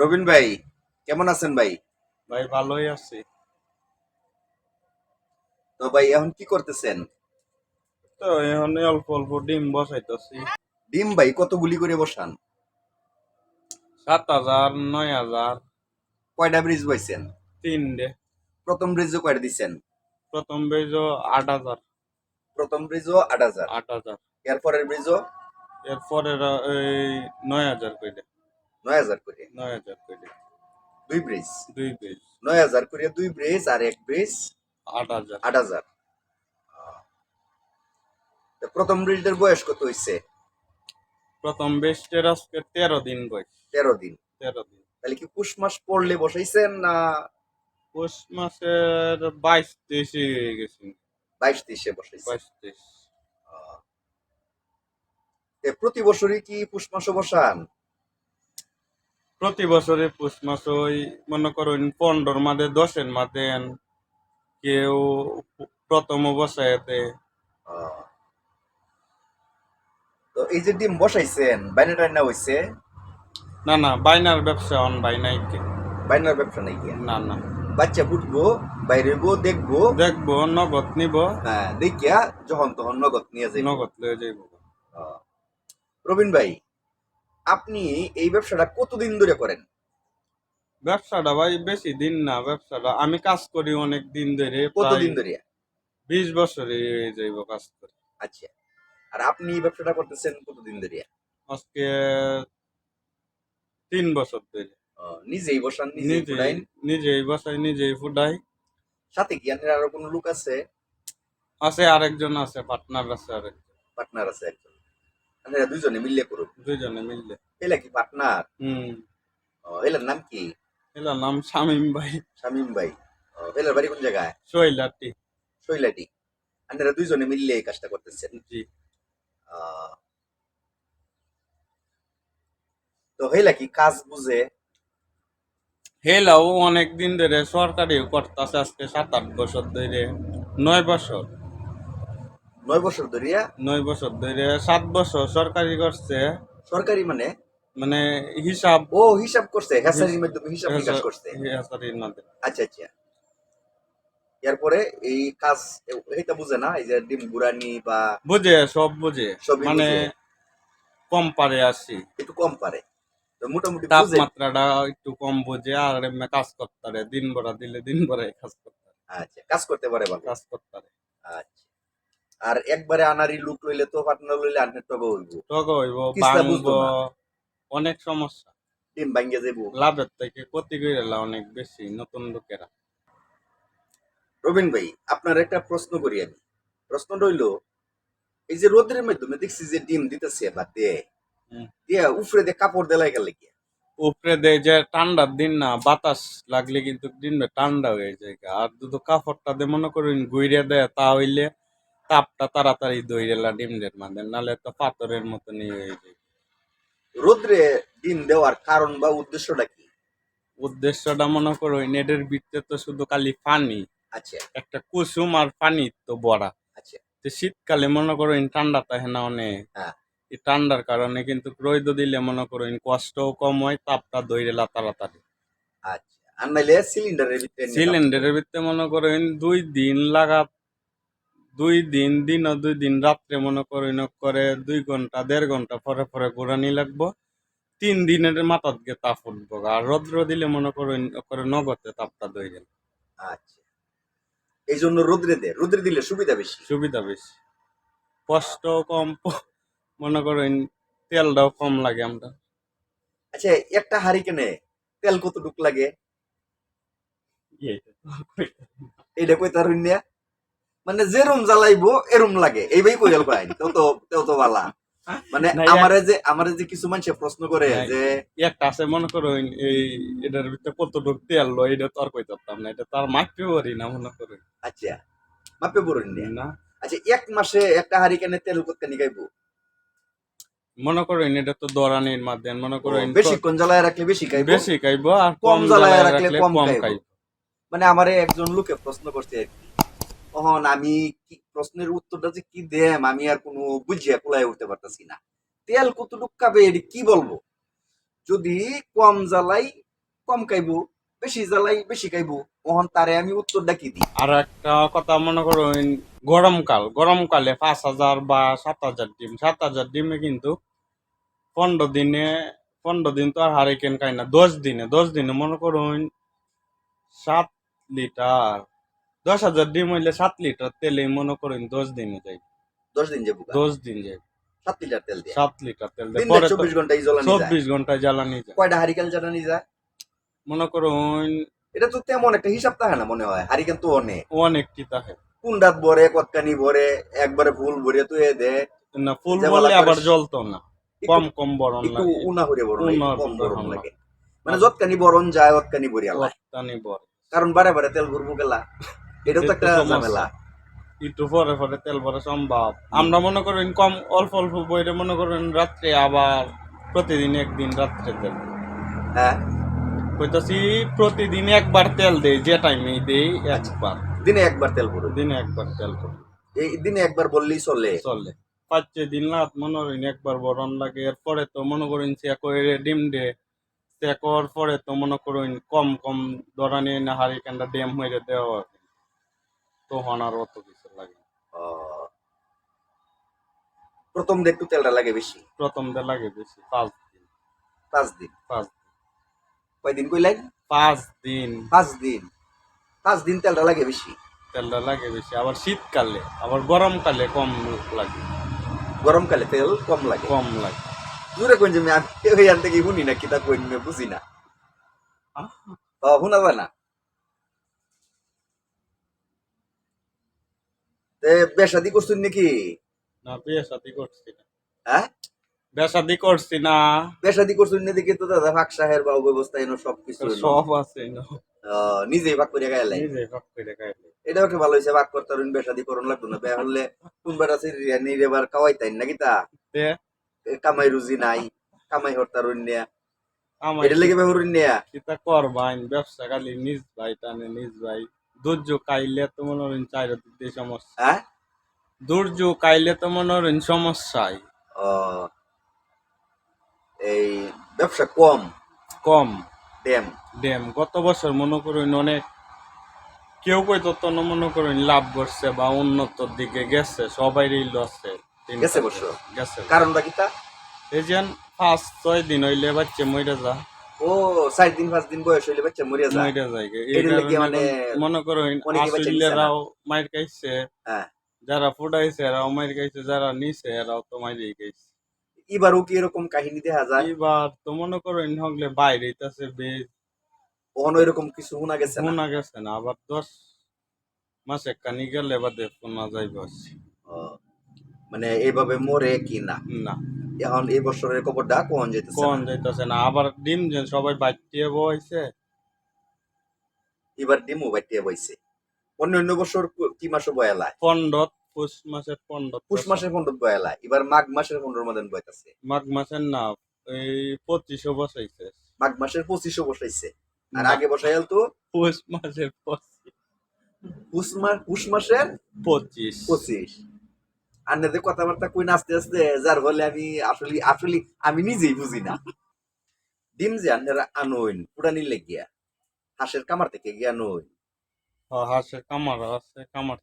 রবিন ভাই কেমন আছেন ভাই? ভাই ভালোই আছি। তো ভাই এখন কি করতেছেন? তো এখন অল্প অল্প ডিম বসাইতেছি। ডিম ভাই কতগুলি করে বসান? সাত হাজার নয় হাজার। কয়টা ব্রিজ বইছেন? তিনটে। প্রথম ব্রিজও কয়টা দিছেন? প্রথম বেজ আট হাজার। প্রথম ব্রিজও আট হাজার। আট হাজার। এরপরের ব্রিজও এরপরে এই নয় হাজার কইলে নয় হাজার করে। নয় হাজার কইলে দুই ব্রিজ দুই বেজ নয় হাজার করে দুই ব্রিজ আর এক ব্রিজ আট হাজার। আট হাজার। প্রথম ব্রিজের বয়স কত হয়েছে প্রথম বেস্টের আজকে তেরো দিন বয়স। তেরো দিন। তেরো দিন। তাহলে কি পুষ মাস পড়লে বসাইছেন না পৌষ মাসের বাইশ তেইশে গেছি। বাইশ তেইশে বসাইছেন? বাইশ তেইশ। প্রতি বছরই কি পুষ মাসও বসান? প্রতি বছরে পৌষ মাস ওই মনে করুন পনেরোর মাঝে দশের মাঝে কেউ প্রথম বসাইতে আহ। তো এই যে ডিম বসাইছেন বাইনা টাইনা হইছে? না না বাইনার ব্যবসা অন বাইনাই কে। বাইনার ব্যবসা নাই কি? না না। বাচ্চা ফুটবো বাইরে গো দেখব। দেখব নগদ নিব। হ্যাঁ দেখিয়া যখন তখন নগদ নিয়ে যাইব। নগদ লয়ে যাইব। রবিন ভাই আপনি এই ব্যবসাটা কতদিন ধরে করেন? ব্যবসাটা ভাই বেশি দিন না ব্যবসাটা আমি কাজ করি অনেক দিন ধরে কতদিন ধরে? বিশ বছরে যাইব কাজ করি। আচ্ছা আর আপনি এই ব্যবসাটা করতেছেন কতদিন ধরে? আজকে তিন বছর ধরে। নিজেই বসান নিজেই নিজে নিজেই বসাই নিজেই ফুটাই। সাথে কি আপনার আরও কোনো লোক আছে? আছে আরেকজন আছে পার্টনার আছে আরেকজন। পার্টনার আছে একজন। আপনারা দুইজনে মিলিয়ে করুন দুইজনে মিললে। এলা কি পার্টনার হম। এলার নাম কি? এলার নাম শামিম ভাই। শামিম ভাই। এলার বাড়ি কোন জায়গায়? শৈলাটি। শৈলাটি। আপনারা দুইজনে মিললে এই কাজটা করতেছেন। জি। তো হইলা কি কাজ বুঝে? হেলাও অনেক দিন ধরে সরকারি করতেছে আজকে সাত আট বছর ধরে। নয় বছর। নয় বছর ধরিয়া? নয় বছর ধরে সাত বছর সরকারি করছে। সরকারি মানে? মানে হিসাব। ও হিসাব করছে হ্যাসারির মাধ্যমে হিসাব নিকাশ করছে। হেসারির মাধ্যমে। আচ্ছা আচ্ছা। এরপরে এই কাজ এটা বুঝে না? এই যে ডিম গুড়ানি বা বুঝে সব বুঝে। মানে কম পারে আসি। একটু কম পারে। তো মোটামুটি তাপমাত্রাটা একটু কম বুঝে আর এমনি কাজ করতে পারে। দিন ভরা দিলে দিন ভরা কাজ করতে পারে। আচ্ছা কাজ করতে পারে কাজ করতে পারে। আচ্ছা। আর একবারে আনারি লুক লইলে তো পার্টনার লইলে আনতে টবে হইব। টক হইব। অনেক সমস্যা। ডিম ভাঙ্গে যাইব। লাভের থেকে ক্ষতি করে অনেক বেশি নতুন লোকেরা। রবিন ভাই আপনার একটা প্রশ্ন করি আমি। প্রশ্ন রইল এই যে রোদের মাধ্যমে দেখছি যে ডিম দিতেছে বা হুম। দিয়ে উফরে দিয়ে কাপড় দেলাই গেলে কি? উপরে দেয় যে ঠান্ডার দিন না বাতাস লাগলে কিন্তু দিন ঠান্ডা হয়ে যায় আর দুটো কাপড়টা দিয়ে মনে করুন গুইরে দেয় তা হইলে তাপটা তাড়াতাড়ি দইরেলা ডিমদের মাঝে নালে তো পাথরের মতনই হয়ে যায়। রোদ্রে ডিম দেওয়ার কারণ বা উদ্দেশ্যটা কি? উদ্দেশ্যটা মনে করো নেটের ভিতরে তো শুধু খালি পানি। আচ্ছা। একটা কুসুম আর পানি তো বড়া। আচ্ছা। তো শীতকালে মনে করো ঠান্ডা থাকে না অনেক হ্যাঁ। এই ঠান্ডার কারণে কিন্তু রৈদ দিলে মনে করো কষ্টও কম হয় তাপটা দইরেলা তাড়াতাড়ি। আচ্ছা। আর নাইলে সিলিন্ডারের ভিতরে সিলিন্ডারের ভিতরে মনে করেন দুই দিন লাগা দুই দিন দিন ও দুই দিন রাত্রে মনে করেন করে দুই ঘণ্টা দেড় ঘণ্টা পরে পরে ঘোরানি লাগবো। তিন দিনের মাথাত গিয়ে তাপ উঠবো। আর রৌদ্র দিলে মনে করেন করে নগদে তাপটা দই গেল। আচ্ছা। এই জন্য রোদ্রে দে রোদ্রে দিলে সুবিধা বেশি। সুবিধা বেশি। কষ্ট কম মনে করেন তেলটাও কম লাগে আমরা। আচ্ছা একটা হারিকেনে তেল কতটুক লাগে? এইটা কই তার মানে যেরম জ্বালাইবো এরম লাগে। এইভাবে কইল পাই তো তো তেও তো বালা। মানে আমারে যে আমারে যে কিছু মানুষে প্রশ্ন করে যে একটা আছে মনে করেন এই এটার ভিতরে কতটুক তেল লো এটা তো আর কইতে পারতাম না। এটা তার মাপতে পারি না মনে করেন আচ্ছা। মাপে বলুন না। আচ্ছা এক মাসে একটা হারিকেনে তেল কত নিগাইবো মনে করেন এটা তো দরানির মাধ্যমে মনে করেন বেশিক্ষণ জ্বালায় রাখলে বেশি খাইবো? বেশি খাইবো আর কম জ্বালায় রাখলে কম। খাইবো। মানে আমারে একজন লোকে প্রশ্ন করছে আর কি। তখন আমি কি প্রশ্নের উত্তরটা যে কি দেম, আমি আর কোনো বুঝিয়া কুলাই উঠতে পারতাছি না। তেল কতটুক খাবে কি বলব? যদি কম জ্বালাই, কম খাইবো, বেশি জ্বালাই, বেশি খাইবো ওহন তারে আমি উত্তরটা কি দিই আর একটা কথা মনে করো গরমকাল গরমকালে পাঁচ হাজার বা সাত হাজার ডিম, সাত হাজার ডিমে কিন্তু পনেরো দিনে, পনেরো দিন তো আর হারিকেন খাই না, দশ দিনে দশ দিনে মনে করুন, সাত লিটার দশ হাজার ডিম হইলে সাত লিটার তেলে মনে করুন দশ দিনে যাই। দশ দিন যাব দশ দিন যাই। সাত লিটার তেল দিয়ে? সাত লিটার তেল দেয়। পরে চব্বিশ ঘন্টায় জ্বলানি চব্বিশ ঘন্টায় জ্বালানি যায়। কয়টা হারিকেন জ্বালানি যায়? মনে করুন এটা তো তেমন একটা হিসাব থাকে না মনে হয়। হারিকেন তো অনেক। অনেকটি থাকে কোন রাত ভরে কতখানি ভরে একবারে ফুল ভরে তুই দে। না ফুল যে আবার করে- জ্বলতো না। কম কম বরণ একটু লাগে। উনা হরে বরণ কম বরণ লাগে। মানে যতখানি বরণ যায় অতখানি বরিয়া লাগে কারণ বারে বারে তেল ঘুরবো গেলা। এটাও তো একটা ঝামেলা। একটু পরে পরে তেল ভরা সম্ভব। আমরা মনে করেন কম অল্প অল্প বইরে মনে করেন রাত্রে আবার প্রতিদিন একদিন রাত্রে তেল। হ্যাঁ। কইতাছি প্রতিদিন একবার তেল দেই যে টাইমে দেই একবার। দিনে একবার তেল ভরো দিনে একবার তেল করি এই দিনে একবার বললেই চলে। চলে। পাঁচ দিন রাত মনে করেন একবার বরণ লাগে এরপরে তো মনে করেন সে করে ডিম দে সে করার পরে তো মনে করেন কম কম ধরা নিয়ে না হারি কান্ডা ড্যাম হয়ে দেওয়া তখন আর অত কিছু লাগে প্রথম দিন একটু তেলটা লাগে বেশি? প্রথম দে লাগে বেশি পাঁচ দিন। পাঁচ দিন? পাঁচ কয়দিন কইলেন পাঁচ দিন। পাঁচ দিন। পাঁচ দিন তেলটা লাগে বেশি? তেলটা লাগে বেশি আবার শীতকালে আবার গরমকালে কম লাগে। গরমকালে তেল কম লাগে? কম লাগে। জোরে কোন যে আমি ওইখান থেকে শুনি না কিতা আমি বুঝি না। শোনা যায় না? বেশাদি করছেন নাকি? না বিয়ে শাদি করছি না। হ্যাঁ? বিয়ে শাদি করছি না। বেশাদি করছেন না দেখি তো দাদা ফাঁক সাহের বা ব্যবস্থা এনো সব কিছু সব আছে নিজেই ভাগ করে গাইলে নিজে ভাগ করে খাইলে এটাও একটা ভালো হয়েছে ভাগ করতে পারবেন বেশাদি করুন লাগতো না? বেয়া হলে কোনবার আছে নির এবার কাওয়াইতাইন নাকি তা? কামাই রুজি নাই কামাই হরতার অন্যা আমার এটা লেগে বেহর অন্যা কিতা করবাইন ব্যবসা খালি নিজ ভাই টানে নিজ ভাই। দুর্যোগ কাইলে তো মনে হরেন চাইরে দিতে সমস্যা। হ্যাঁ? দুর্যোগ কাইলে তো মনে হরেন সমস্যাই এই ব্যবসা কম? কম। ড্যাম? ড্যাম গত বছর মনে করেন অনেক কেউ কই তো তো মনে করেন লাভ করছে বা উন্নতর দিকে গেছে সবাইরই লসে গেছে বছর? গেছে। কারণটা কি তা? এই যে পাঁচ ছয় দিন হইলে বাচ্চা মইরা যা ও চার দিন পাঁচ দিন বয়স হইলে বাচ্চা মরিয়া যায়। মইরা যায়। লাগি মানে মনে করেন অনেকে বাচ্চা নিছে না। আসলেরাও মাইর খাইছে। হ্যাঁ। যারা ফুটাইছে এরাও মাইর খাইছে যারা নিছে এরাও তো মাইরই খাইছে। এবারও কি এরকম কাহিনী দেখা যায়? এবার তো মনে করেন হগলে বাইরে ইতাছে বেশ কখনো এরকম কিছু শোনা গেছে না? শোনা গেছে না আবার দশ মাসে কানি গেলে বাদে শোনা যাইব ও, মানে এইভাবে মরে কি না? না। এখন এই বছরের খবরটা কোন যেতেছে কোন না। যাইতাছে না আবার ডিম যে সবাই বাচ্চিয়ে বইছে। এবার ডিমও বাইটিয়ে বইছে। অন্য অন্য বছর কি মাসে বয়ালায় পন্ডত পুষ মাসের পন্ডত পুষ মাসের পনেরো বয়ালায় এবার মাঘ মাসের পনেরো মতন বইতাছে। মাঘ মাসের না এই পঁচিশও বসাইছে। মাঘ মাসের পঁচিশও বসাইছে। আর আগে বসাইল তো? পুষ মাসের পঁচিশ। পুষ মাস পুষ মাসের পঁচিশ। পঁচিশ। আপনাদের কথাবার্তা কই আস্তে আস্তে যার ফলে আমি আসলে আসলে আমি নিজেই বুঝি না। ডিম যে আপনারা আনোইন পুরানি লেগিয়া। হাঁসের কামার থেকে গিয়া নই হ, হাঁসের কামার আছে কামার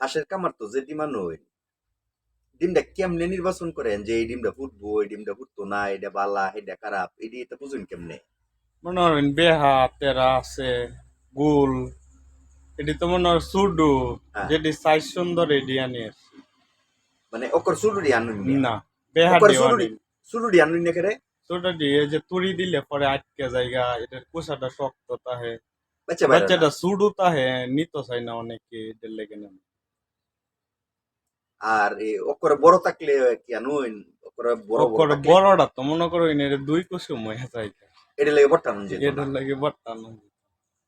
হাঁসের কামার তো যে ডিম আনোইন। ডিমটা কেমনে নির্বাচন করেন যে এই ডিমটা ফুটবো এই ডিমটা ফুটতো না এটা বালা এটা খারাপ এটি এটা বুঝুন কেমনে? মনে করেন বেহা তেরা আছে গুল এটি তো মনে হয় সুডু হ্যাঁ। যেটি সাইজ সুন্দর এটি আনি আসছি মানে ওকর সুলুডি আনুন না ওকর সুলুডি সুলুডি আনুন না কেরে? ছোটা দিয়ে যে তুড়ি দিলে পরে আটকে জায়গা এটার কুসাটা শক্ত তাহে। বাচ্চা বাচ্চাটা সুডু তাহে নিত চাই না অনেকে এদের লেগে না। আর এই ওকর বড় থাকলে কি আনুন ওকর বড় ওকর বড়টা তো মনে করো এর দুই কুসুম হয়ে যায় এটা লাগে আনুন যে। এটার লাগে বাটানো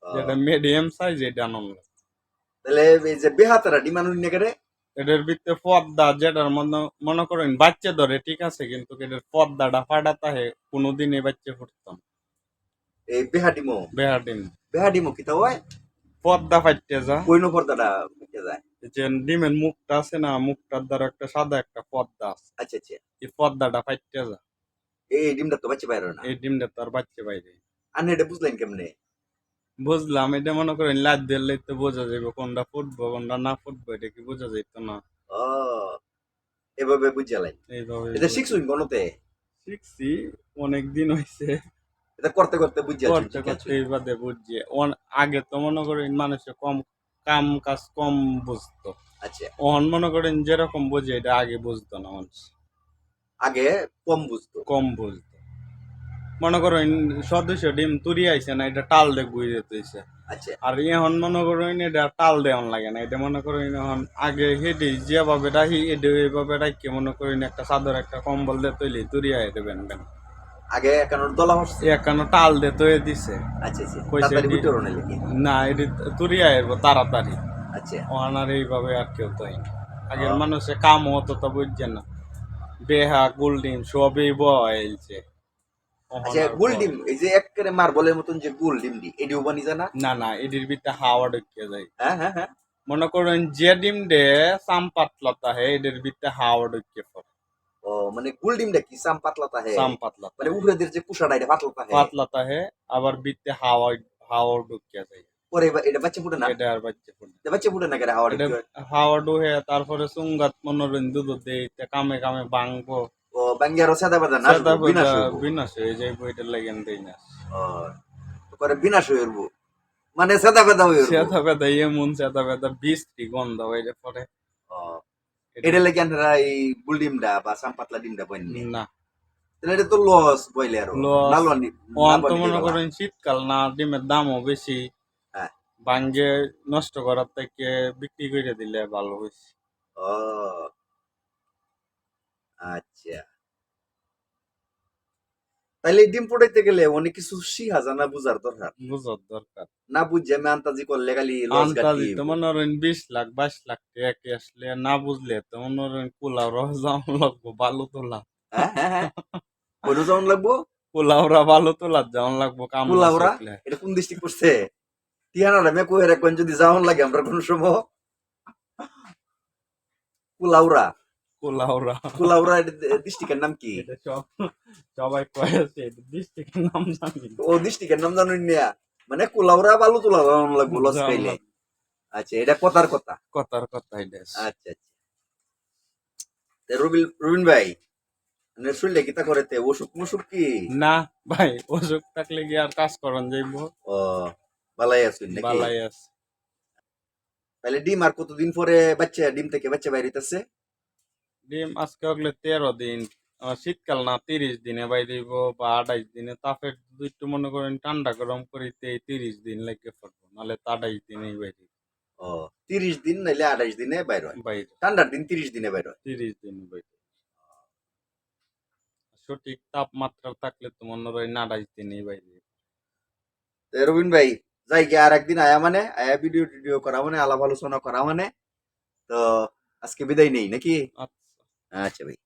যেটা মিডিয়াম সাইজ এটা আনন্দ তাহলে এই যে বেহাতারা ডিম আনুন না কেরে? এটার ভিতরে পদ্মা যেটার মনে মনে করেন বাচ্চা ধরে ঠিক আছে কিন্তু এটার পদ্মাটা ফাটা তাহে কোনোদিন এই বাচ্চা ফুটতাম এই বেহা ডিমো? বেহা ডিম। বেহা ডিমো কি তা হয় পদ্মা ফাটতে যা। কইনো পর্দাটা মিটে যায়? যে ডিমের মুখটা আছে না মুখটার দ্বারা একটা সাদা একটা পদ্মা আছে। আচ্ছা আচ্ছা। এই পদ্মাটা ফাটতে যা। এই ডিমটা তো বাচ্চা বাইরে না। এই ডিমটা তো আর বাচ্চা বাইরে। আপনি এটা বুঝলেন কেমনে? বুঝলাম এটা মনে করেন লাদ দিলে তো বোঝা যাবে কোনটা ফুটবো কোনটা না ফুটবো এটা কি বোঝা যাইত না। এভাবে বুঝালেন এইভাবে এটা শিখছুন কোনতে? শিখছি অনেক দিন হয়েছে এটা করতে করতে বুঝাচ্ছেন করতে করতে বুঝছি। অন- আগে তো মনে করেন মানুষে কম কাম কাজ কম বুঝতো। আচ্ছা। ওহন মনে করেন যেরকম বুঝে এটা আগে বুঝতো না মানুষ। আগে কম বুঝতো। কম বুঝতো। মনে করেন সদস্য ডিম তুরি আইছে না এটা টাল দিয়ে গুই যেতেছে আচ্ছা। আর এখন মনে করেন এটা টাল দেওয়ান লাগে না এটা মনে করেন এখন আগে হেডে যেভাবে রাখি এটা এইভাবে রাখি মনে করেন একটা চাদর একটা কম্বল দিয়ে তৈলি তুরি আই দেবেন বেন আগে কেন দলা হচ্ছে এখানে টাল দিয়ে তৈরি দিছে। আচ্ছা আচ্ছা। কইছে না এটা তুরি আইব তাড়াতাড়ি। আচ্ছা। ওখান আর এইভাবে আর কেউ তাই না। আগের আহ। মানুষে কাম হতো তো বুঝছে না। বেহা গোল্ডিম সবই বয়েলছে। আচ্ছা গুল ডিম এই যে একেবারে মার্বলের মতন যে গুল ডিম দি এডিও বানি জানা না? না এটির ভিতরে হাওয়া ঢুকিয়ে যায়। হ্যাঁ হ্যাঁ হ্যাঁ। মনে করেন যে ডিম ডে সাম পাতলাতা হে এটির ভিতরে হাওয়া ঢুকিয়ে পড়ে। ও মানে গুল ডিমটা কি? সাম পাতলাতা হে? সাম পাতলা মানে উপরেদের যে কুষাটা এটা পাতলাতা হে? পাতলাতা হে আবার ভিতরে হাওয়া হাওয়া ঢুকিয়ে যায়। পরে এটা বাচ্চা ফুটে না? এটা আর বাচ্চা ফুটে এটা বাচ্চা ফুটে না কেন হাওয়া হাওয়া ডুহে তারপরে সুঙ্গাত মনোরঞ্জন দুধ দেয় কামে কামে ভাঙবো ও বাঙ্গি আরও সাদা বাদা না বিনাশ বিনাশ হয়ে যায় বইটা লাগেন দেয় না। পরে বিনাশ হয়ে উঠবো। মানে সাদা বাদা উঠবো। সেটা বেদা এমন সেটা বেদা বৃষ্টি গন্ধ হয়ে। পরে এটা লাগে আপনারা এই গুল ডিমটা বা সাম পাতলা ডিমটা বইনি না? তাহলে এটা তো লস বইলে আরও. না লনি মনে করেন শীতকাল না ডিমের দামও বেশি। হ্যাঁ। ভাঙ্গে নষ্ট করার থেকে বিক্রি করে দিলে ভালো হয়েছে ও। আচ্ছা। তাহলে এই ডিম ফুটাইতে গেলে অনেক কিছু শিখা জানা বুঝার দরকার? বুঝার দরকার। না বুঝছে আমি আন্তাজি করলে খালি আন্তাজি গাটি তো মনে করেন বিশ লাখ বাইশ লাখ টাকা আসলে না বুঝলে তো মনে করেন কুলাওরা লাগবো ভালো তোলা। হ্যাঁ হ্যাঁ হ্যাঁ। কোন যেমন লাগবো? কুলাওরা ভালো তোলা যাওয়ান লাগবো কাম কুলাউড়া? এটা কোন ডিস্ট্রিক্ট করছে টিয়ানা মে কই রাখবেন যদি যাওন লাগে আমরা কোন সময়। কুলাওরা। কুলাউরা ডিস্ট্রিক্টের নাম কি? সবাই ডিস্ট্রিক্টের নাম জানি ও ডিস্ট্রিক্টের নাম মানে কুলাউরা বালু তুলা লাগবো লস খাইলে আচ্ছা এটা কথার কথা। কথার আচ্ছা আচ্ছা। রুবিন রুবিন ভাই মানে শুনলে করেতে অসুখ মুসুখ কি? না ভাই অসুখ থাকলে কি আর কাজ করন যাইব। ও নাকি? আছে। তাহলে ডিম আর কতদিন পরে বাচ্চা ডিম থেকে বাচ্চা বাইরিতেছে ডিম আজকে হলে তেরো দিন শীতকাল না তিরিশ দিনে বাই দিব বা আঠাইশ দিনে তাপের যদি একটু মনে করেন ঠান্ডা গরম করিতে তিরিশ দিন লাগে পড়ব নাহলে তো আঠাইশ দিনেই বাইরে ও তিরিশ দিন নাইলে আঠাইশ দিনে বাইর হয়? বাইরে ঠান্ডার দিন তিরিশ দিনে বাইর হয়? তিরিশ দিন বাইরে সঠিক তাপমাত্রা থাকলে তো মনে হয় আঠাইশ দিনেই বাইরে রবিন ভাই যাই গিয়ে আর একদিন আয়া মানে আয়া ভিডিও টিডিও করা মানে আলাপ আলোচনা করা মানে তো আজকে বিদায় নেই নাকি? আচ্ছা আচ্ছা ভাই